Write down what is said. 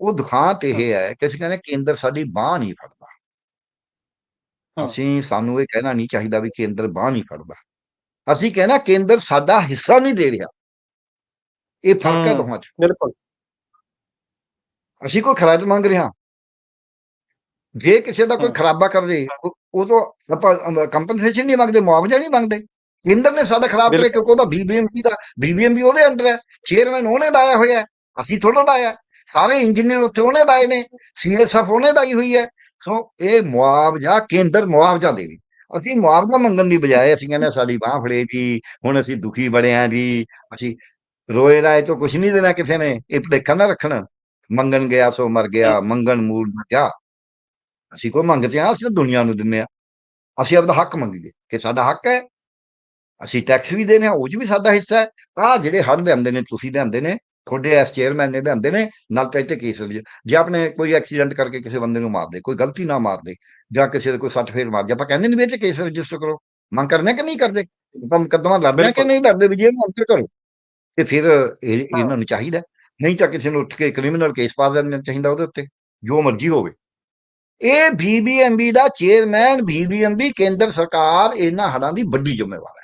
ਉਹ ਦੁਖਾਂਤ ਇਹ ਹੈ ਕਿ ਅਸੀਂ ਕਹਿੰਦੇ ਕੇਂਦਰ ਸਾਡੀ ਬਾਹ ਨਹੀਂ ਫੜਦਾ। ਅਸੀਂ ਸਾਨੂੰ ਇਹ ਕਹਿਣਾ ਨਹੀਂ ਚਾਹੀਦਾ ਵੀ ਕੇਂਦਰ ਬਾਹ ਨਹੀਂ ਫੜਦਾ। ਅਸੀਂ ਕਹਿਣਾ ਕੇਂਦਰ ਸਾਡਾ ਹਿੱਸਾ ਨਹੀਂ ਦੇ ਰਿਹਾ। ਇਹ ਫ਼ਰਕ ਹੈ। ਦੋਹਾਂ 'ਚ। ਬਿਲਕੁਲ। ਅਸੀਂ ਕੋਈ ਖਰਾਜ ਮੰਗ ਰਿਹਾ ਜੇ ਕਿਸੇ ਦਾ ਕੋਈ। ਖਰਾਬਾ ਕਰ ਦੇ ਉਹ ਤੋਂ ਆਪਾਂ ਕੰਪਨਸੇਸ਼ਨ ਨਹੀਂ ਮੰਗਦੇ ਮੁਆਵਜ਼ਾ ਨਹੀਂ ਮੰਗਦੇ। ਕੇਂਦਰ ਨੇ ਸਾਡਾ ਖਰਾਬ ਕਰੇ। ਕਿਉਂਕਿ ਉਹਦਾ ਬੀਬੀਐਮਪੀ ਦਾ ਬੀਬੀਐਮਪੀ ਉਹਦੇ ਅੰਡਰ ਹੈ। ਚੇਅਰਮੈਨ ਉਹਨੇ ਲਾਇਆ ਹੋਇਆ ਅਸੀਂ ਥੋੜਾ ਲਾਇਆ। ਸਾਰੇ ਇੰਜੀਨੀਅਰ ਉੱਥੇ ਉਹਨੇ ਲਾਏ ਨੇ ਸੀਐਸਐਫ ਉਹਨੇ ਲਾਈ ਹੋਈ ਹੈ। ਸੋ ਇਹ ਮੁਆਵਜ਼ਾ, ਕੇਂਦਰ ਮੁਆਵਜ਼ਾ ਦੇਵੇ ਅਸੀਂ ਮੁਆਵਜ਼ਾ ਮੰਗਣ ਦੀ ਬਜਾਏ ਅਸੀਂ ਕਹਿੰਦੇ ਸਾਡੀ ਬਾਹ ਫੜੇ ਜੀ, ਹੁਣ ਅਸੀਂ ਦੁਖੀ ਬੜੇ ਜੀ। ਅਸੀਂ ਰੋਏ ਰਾਏ ਤੋਂ ਕੁਝ ਨਹੀਂ ਦੇਣਾ ਕਿਸੇ ਨੇ। ਇਹ ਭੁਲੇਖਾ ਨਾ ਰੱਖਣ। ਮੰਗਣ ਗਿਆ, ਸੋ ਮਰ ਗਿਆ। ਮੰਗਣ ਮੂਲ ਨਾ ਜਾ ਅਸੀਂ ਕੋਈ ਮੰਗਦੇ ਆ ਅਸੀਂ ਤਾਂ ਦੁਨੀਆ ਨੂੰ ਦਿੰਦੇ ਆ ਅਸੀਂ ਆਪਦਾ ਹੱਕ ਮੰਗੀਏ ਕਿ ਸਾਡਾ ਹੱਕ ਹੈ। ਅਸੀਂ ਟੈਕਸ ਵੀ ਦੇਣੇ ਆ ਉਹ 'ਚ ਵੀ ਸਾਡਾ ਹਿੱਸਾ ਹੈ। ਆ ਜਿਹੜੇ ਹੜ ਲਿਆਂਦੇ ਨੇ, ਤੁਸੀਂ ਲਿਆਂਦੇ ਨੇ ਤੁਹਾਡੇ ਐਸ ਚੇਅਰਮੈਨ ਨੇ ਲਿਆਂਦੇ ਨੇ ਨਾਲ ਤਾਂ ਇੱਥੇ ਕੇਸ ਵੀ ਜੇ ਆਪਣੇ ਕੋਈ ਐਕਸੀਡੈਂਟ ਕਰਕੇ ਕਿਸੇ ਬੰਦੇ ਨੂੰ ਮਾਰ ਦੇ ਕੋਈ ਗਲਤੀ ਨਾ ਮਾਰ ਦੇ ਜਾਂ ਕਿਸੇ ਦੇ ਕੋਈ ਸੱਟ ਫੇਰ ਮਾਰ ਜਾ ਆਪਾਂ ਕਹਿੰਦੇ ਨਹੀਂ ਵੀ ਇਹ ਕੇਸ ਰਜਿਸਟਰ ਕਰੋ। ਮੰਗ ਕਰਨੇ ਕਿ ਨਹੀਂ ਕਰਦੇ? ਆਪਾਂ ਮੁਕੱਦਮਾ ਲੜਦੇ ਕਿ। ਨਹੀਂ ਲੜਦੇ ਵੀ ਜੇ ਇਹਨੂੰ ਅੰਤਰ ਕਰੋ। ਤੇ ਫਿਰ ਇਹ ਇਹਨਾਂ ਨੂੰ ਚਾਹੀਦਾ। ਨਹੀਂ ਤਾਂ ਕਿਸੇ ਨੂੰ ਉੱਠ ਕੇ ਕ੍ਰਿਮੀਨਲ ਕੇਸ ਪਾ ਦੇਣਾ ਚਾਹੀਦਾ ਉਹਦੇ ਉੱਤੇ ਜੋ ਮਰਜ਼ੀ ਹੋਵੇ। ਇਹ ਬੀਬੀਐਮਬੀ ਦਾ ਚੇਅਰਮੈਨ ਬੀਬੀਐਮਬੀ ਕੇਂਦਰ ਸਰਕਾਰ ਇਹਨਾਂ ਹੜਾਂ ਦੀ ਵੱਡੀ ਜ਼ਿੰਮੇਵਾਰ।